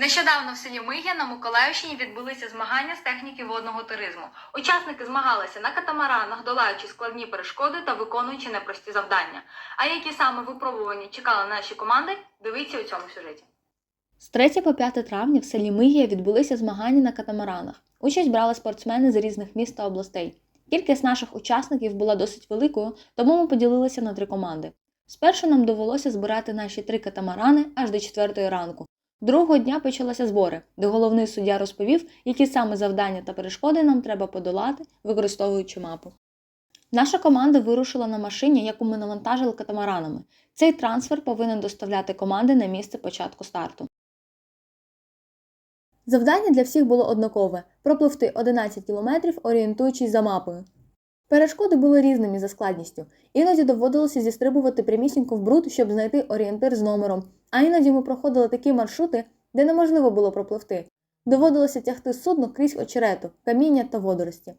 Нещодавно в селі Мигія на Миколаївщині відбулися змагання з техніки водного туризму. Учасники змагалися на катамаранах, долаючи складні перешкоди та виконуючи непрості завдання. А які саме випробування чекали наші команди, дивіться у цьому сюжеті. З 3 по 5 травня в селі Мигія відбулися змагання на катамаранах. Участь брали спортсмени з різних міст та областей. Кількість наших учасників була досить великою, тому ми поділилися на три команди. Спершу нам довелося збирати наші три катамарани аж до 4 ранку. Другого дня почалися збори, де головний суддя розповів, які саме завдання та перешкоди нам треба подолати, використовуючи мапу. Наша команда вирушила на машині, яку ми навантажили катамаранами. Цей трансфер повинен доставляти команди на місце початку старту. Завдання для всіх було однакове пропливти 11 кілометрів, орієнтуючись за мапою. Перешкоди були різними за складністю. Іноді доводилося зістрибувати прямісінько в бруд, щоб знайти орієнтир з номером, а іноді ми проходили такі маршрути, де неможливо було пропливти. Доводилося тягти судно крізь очерету, каміння та водорості.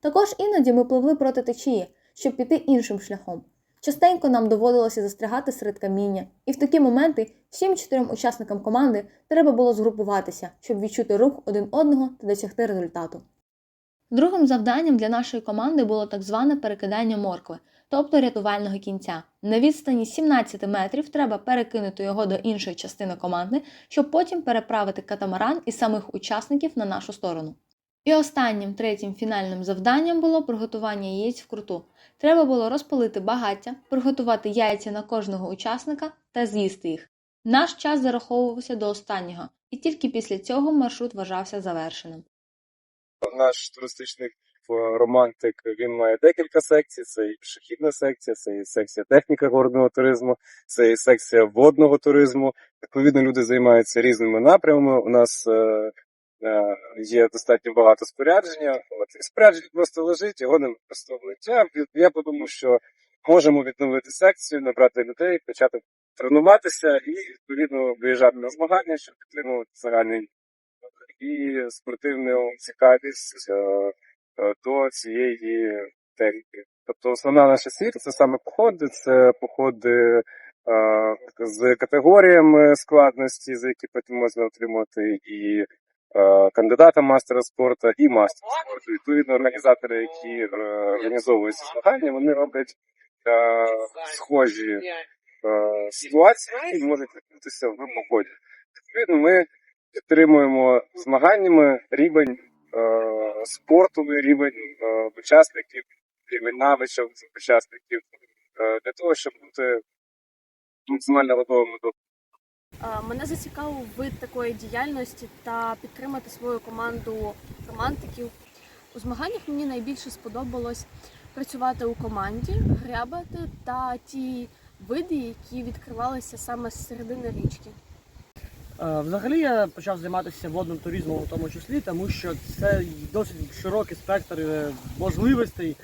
Також іноді ми пливли проти течії, щоб піти іншим шляхом. Частенько нам доводилося застрягати серед каміння, і в такі моменти всім чотирьом учасникам команди треба було згрупуватися, щоб відчути рух один одного та досягти результату. Другим завданням для нашої команди було так зване перекидання моркви, тобто рятувального кінця. На відстані 17 метрів треба перекинути його до іншої частини команди, щоб потім переправити катамаран і самих учасників на нашу сторону. І останнім третім фінальним завданням було приготування яєць в круту. Треба було розпалити багаття, приготувати яйця на кожного учасника та з'їсти їх. Наш час зараховувався до останнього, і тільки після цього маршрут вважався завершеним. Наш туристичний е, романтик він має декілька секцій. Це і пішохідна секція, це і секція техніка горного туризму, це і секція водного туризму. Відповідно, люди займаються різними напрямами. У нас е, е, є достатньо багато спорядження. От спорядження просто лежить, його не використовують. Я, я подумав, що можемо відновити секцію, набрати людей, почати тренуватися і відповідно виїжджати на змагання, щоб підтримувати загальний і спортивну цікавість е, е, до цієї техніки. Тобто основна наша ціль це саме походи, це походи е, з категоріями складності, за які потім можна отримати і кандидата мастера спорту, і мастера спорту. Відповідно, організатори, які організовують ці змагання, вони роблять е, схожі е, ситуації, які можуть відбутися в поході. Відповідно, ми підтримуємо змаганнями рівень е, спорту, рівень е, учасників, рівень навичок учасників е, для того, щоб бути максимально готовими до Мене зацікавив вид такої діяльності та підтримати свою команду романтиків. У змаганнях мені найбільше сподобалось працювати у команді, грябати та ті види, які відкривалися саме з середини річки. Е, Взагалі я почав займатися водним туризмом у тому числі, тому що це досить широкий спектр е, можливостей.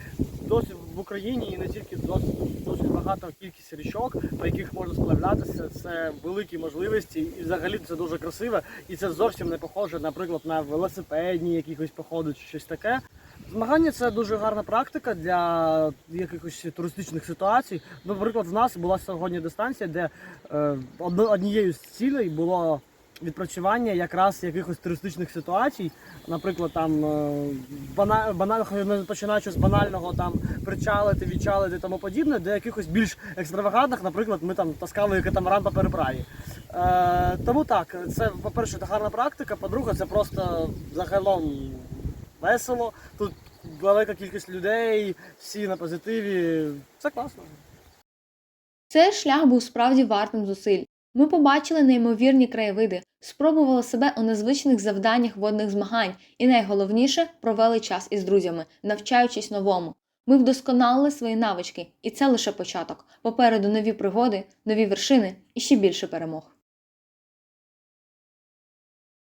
Досить в Україні і не тільки досить, досить багато кількість річок, по яких можна сплавлятися. Це великі можливості, і взагалі це дуже красиво. І це зовсім не похоже, наприклад, на велосипедні якихось походи чи щось таке. Змагання це дуже гарна практика для якихось туристичних ситуацій. Наприклад, в нас була сьогодні дистанція, де е, однією з цілей було відпрацювання якраз якихось туристичних ситуацій. Наприклад, там е, бана, починаючи з банального там причалити, відчалити тому подібне, до якихось більш екстравагантних, наприклад, ми там таскали катамаран по переправі. Е, тому так, це, по-перше, це гарна практика, по-друге, це просто загалом весело. Тут велика кількість людей, всі на позитиві. Це класно. Цей шлях був справді вартим зусиль. Ми побачили неймовірні краєвиди, спробували себе у незвичних завданнях водних змагань і найголовніше провели час із друзями, навчаючись новому. Ми вдосконалили свої навички, і це лише початок. Попереду нові пригоди, нові вершини і ще більше перемог.